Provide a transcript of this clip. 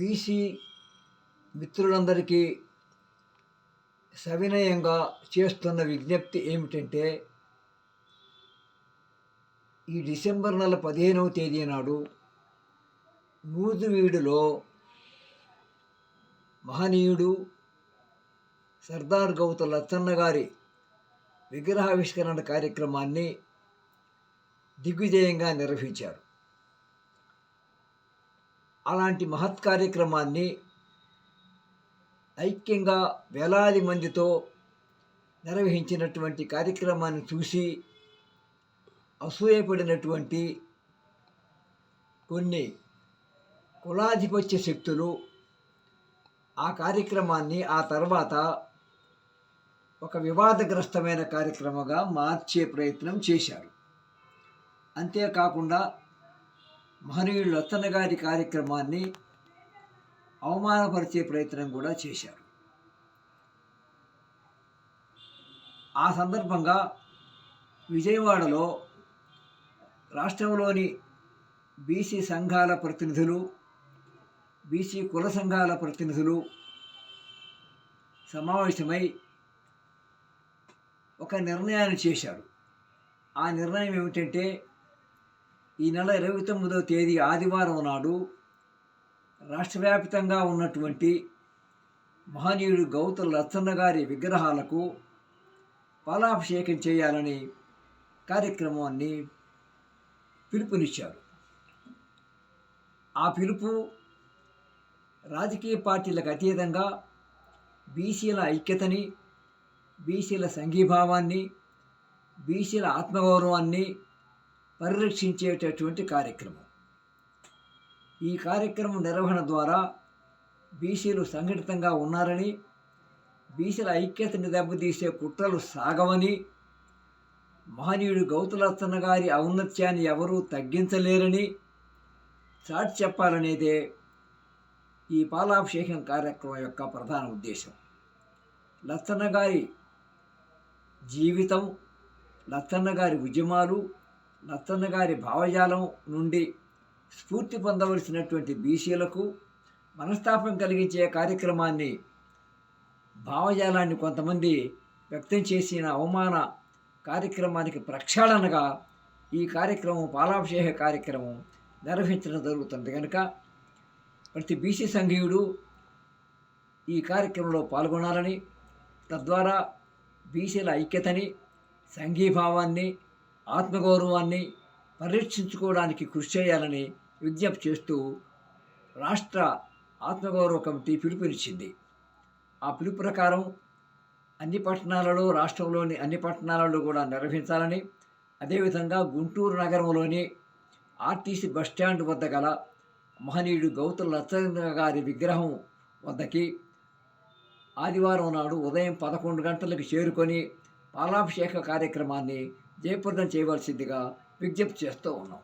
BC మిత్రులందరికీ సవినయంగా చేస్తున్న విజ్ఞప్తి ఏమిటంటే ఈ డిసెంబర్ నెల పదిహేనవ తేదీ నాడు నూజువీడులో మహనీయుడు సర్దార్ గౌత లచ్చన్న గారి విగ్రహావిష్కరణ కార్యక్రమాన్ని దిగ్విజయంగా నిర్వహించారు. అలాంటి మహత్ కార్యక్రమాన్ని ఐక్యంగా వేలాది మందితో నిర్వహించినటువంటి కార్యక్రమాన్ని చూసి అసూయపడినటువంటి కొన్ని కులాధిపత్య శక్తులు ఆ కార్యక్రమాన్ని ఆ తర్వాత ఒక వివాదగ్రస్తమైన కార్యక్రమంగా మార్చే ప్రయత్నం చేశారు. అంతేకాకుండా మహనీయుడు లత్తన్న గారి కార్యక్రమాన్ని అవమానపరిచే ప్రయత్నం కూడా చేశారు. ఆ సందర్భంగా విజయవాడలో రాష్ట్రంలోని బీసీ సంఘాల ప్రతినిధులు బీసీ కుల సంఘాల ప్రతినిధులు సమావేశమై ఒక నిర్ణయాన్ని చేశారు. ఆ నిర్ణయం ఏమిటంటే ఈ నెల ఇరవై తొమ్మిదవ తేదీ ఆదివారం నాడు రాష్ట్రవ్యాప్తంగా ఉన్నటువంటి మహనీయుడు గౌతు లచ్చన్న గారి విగ్రహాలకు పాలాభిషేకం చేయాలని కార్యక్రమాన్ని పిలుపునిచ్చారు. ఆ పిలుపు రాజకీయ పార్టీలకు అతీతంగా బీసీల ఐక్యతని బీసీల సంఘీభావాన్ని బీసీల ఆత్మగౌరవాన్ని పరిరక్షించేటటువంటి కార్యక్రమం. ఈ కార్యక్రమం నిర్వహణ ద్వారా బీసీలు సంఘటితంగా ఉన్నారని బీసీల ఐక్యతని దెబ్బతీసే కుట్రలు సాగవని మహనీయుడు గౌతులత్తన్న గారి ఔన్నత్యాన్ని ఎవరూ తగ్గించలేరని చాటి చెప్పాలనేదే ఈ పాలాభిషేకం కార్యక్రమం యొక్క ప్రధాన ఉద్దేశం. లత్తన్న గారి జీవితం లత్తన్న గారి ఉద్యమాలు లచ్చన్న గారి భావజాలం నుండి స్ఫూర్తి పొందవలసినటువంటి బీసీలకు మనస్తాపం కలిగించే కార్యక్రమాన్ని భావజాలాన్ని కొంతమంది వ్యక్తం చేసిన అవమాన కార్యక్రమానికి ప్రక్షాళనగా ఈ కార్యక్రమం పాలాభిషేక కార్యక్రమం నిర్వహించడం జరుగుతుంది కనుక ప్రతి బీసీ సంఘీయుడు ఈ కార్యక్రమంలో పాల్గొనాలని తద్వారా బీసీల ఐక్యతని సంఘీభావాన్ని ఆత్మగౌరవాన్ని పరిరక్షించుకోవడానికి కృషి చేయాలని విజ్ఞప్తి చేస్తూ రాష్ట్ర ఆత్మగౌరవ కమిటీ పిలుపునిచ్చింది. ఆ పిలుపు ప్రకారం అన్ని పట్టణాలలో రాష్ట్రంలోని అన్ని పట్టణాలలో కూడా నిర్వహించాలని అదేవిధంగా గుంటూరు నగరంలోని ఆర్టీసీ బస్టాండ్ వద్ద గల మహనీయుడు గౌతమ లచ్చన్న గారి విగ్రహం వద్దకి ఆదివారం నాడు ఉదయం పదకొండు గంటలకు చేరుకొని పాలాభిషేక కార్యక్రమాన్ని జయప్రదం చేయవలసిందిగా విజ్ఞప్తి చేస్తూ ఉన్నాం.